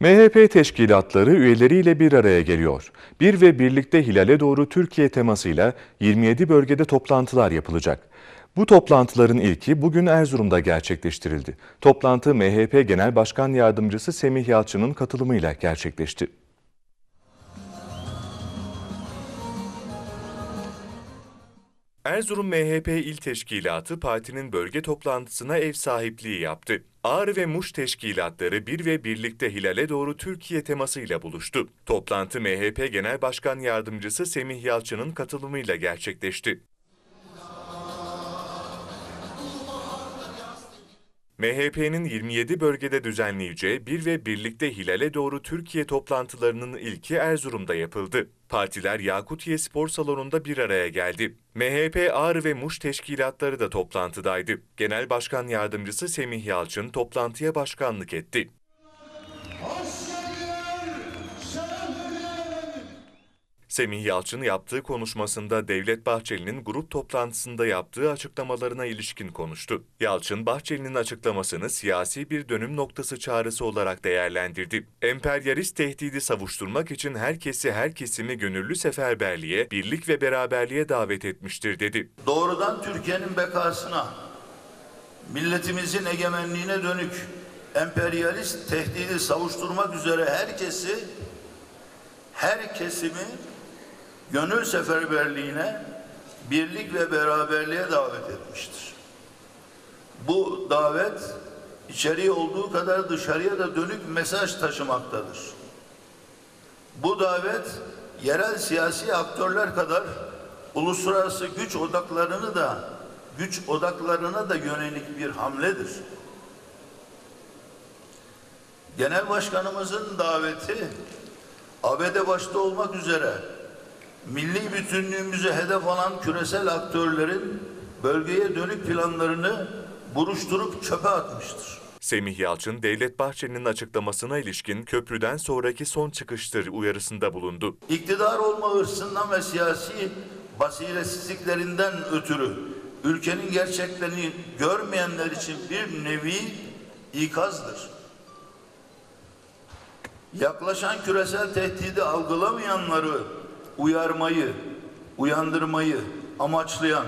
MHP teşkilatları üyeleriyle bir araya geliyor. Bir ve birlikte hilale doğru Türkiye temasıyla 27 bölgede toplantılar yapılacak. Bu toplantıların ilki bugün Erzurum'da gerçekleştirildi. Toplantı MHP Genel Başkan Yardımcısı Semih Yalçın'ın katılımıyla gerçekleşti. Erzurum MHP İl Teşkilatı partinin bölge toplantısına ev sahipliği yaptı. Ağrı ve Muş teşkilatları bir ve birlikte hilale doğru Türkiye temasıyla buluştu. Toplantı MHP Genel Başkan Yardımcısı Semih Yalçın'ın katılımıyla gerçekleşti. MHP'nin 27 bölgede düzenleyeceği bir ve birlikte hilale doğru Türkiye toplantılarının ilki Erzurum'da yapıldı. Partiler Yakutiye Spor Salonu'nda bir araya geldi. MHP Ağrı ve Muş teşkilatları da toplantıdaydı. Genel Başkan Yardımcısı Semih Yalçın toplantıya başkanlık etti. Semih Yalçın yaptığı konuşmasında Devlet Bahçeli'nin grup toplantısında yaptığı açıklamalarına ilişkin konuştu. Yalçın, Bahçeli'nin açıklamasını siyasi bir dönüm noktası çağrısı olarak değerlendirdi. Emperyalist tehdidi savuşturmak için herkesi her kesimi gönüllü seferberliğe, birlik ve beraberliğe davet etmiştir dedi. doğrudan Türkiye'nin bekasına, milletimizin egemenliğine dönük emperyalist tehdidi savuşturmak üzere herkesi, her kesimi gönül seferberliğine, birlik ve beraberliğe davet etmiştir. Bu davet içeriye olduğu kadar dışarıya da dönük mesaj taşımaktadır. Bu davet yerel siyasi aktörler kadar uluslararası güç odaklarını da güç odaklarına da yönelik bir hamledir. Genel Başkanımızın daveti ABD başta olmak üzere milli bütünlüğümüzü hedef alan küresel aktörlerin bölgeye dönük planlarını buruşturup çöpe atmıştır. Semih Yalçın, Devlet Bahçeli'nin açıklamasına ilişkin köprüden sonraki son çıkıştır uyarısında bulundu. İktidar olma hırsından ve siyasi basiretsizliklerinden ötürü ülkenin gerçeklerini görmeyenler için bir nevi ikazdır. Yaklaşan küresel tehdidi algılamayanları uyarmayı, uyandırmayı amaçlayan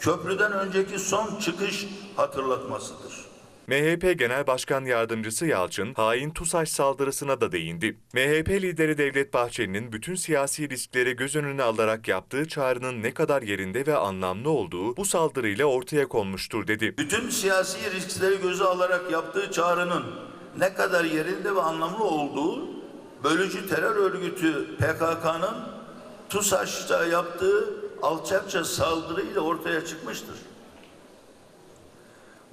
köprüden önceki son çıkış hatırlatmasıdır. MHP Genel Başkan Yardımcısı Yalçın, hain TUSAŞ saldırısına da değindi. MHP lideri Devlet Bahçeli'nin bütün siyasi riskleri göz önüne alarak yaptığı çağrının ne kadar yerinde ve anlamlı olduğu bu saldırıyla ortaya konmuştur dedi. bütün siyasi riskleri göze alarak yaptığı çağrının ne kadar yerinde ve anlamlı olduğu bölücü terör örgütü PKK'nın TUSAŞ'ta yaptığı alçakça saldırıyla ortaya çıkmıştır.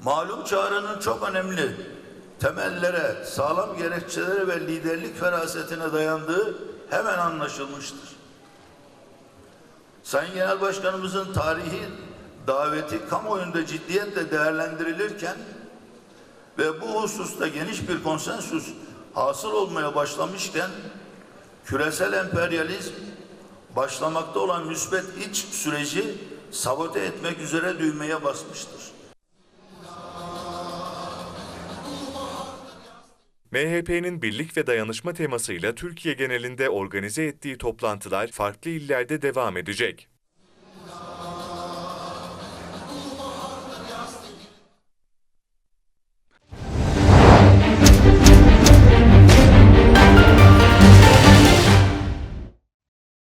Malum çağrının çok önemli temellere, sağlam gerekçelere ve liderlik ferasetine dayandığı hemen anlaşılmıştır. Sayın Genel Başkanımızın tarihi daveti kamuoyunda ciddiyetle değerlendirilirken ve bu hususta geniş bir konsensüs hasıl olmaya başlamışken küresel emperyalizm başlamakta olan müsbet iç süreci sabote etmek üzere düğmeye basmıştır. MHP'nin birlik ve dayanışma temasıyla Türkiye genelinde organize ettiği toplantılar farklı illerde devam edecek.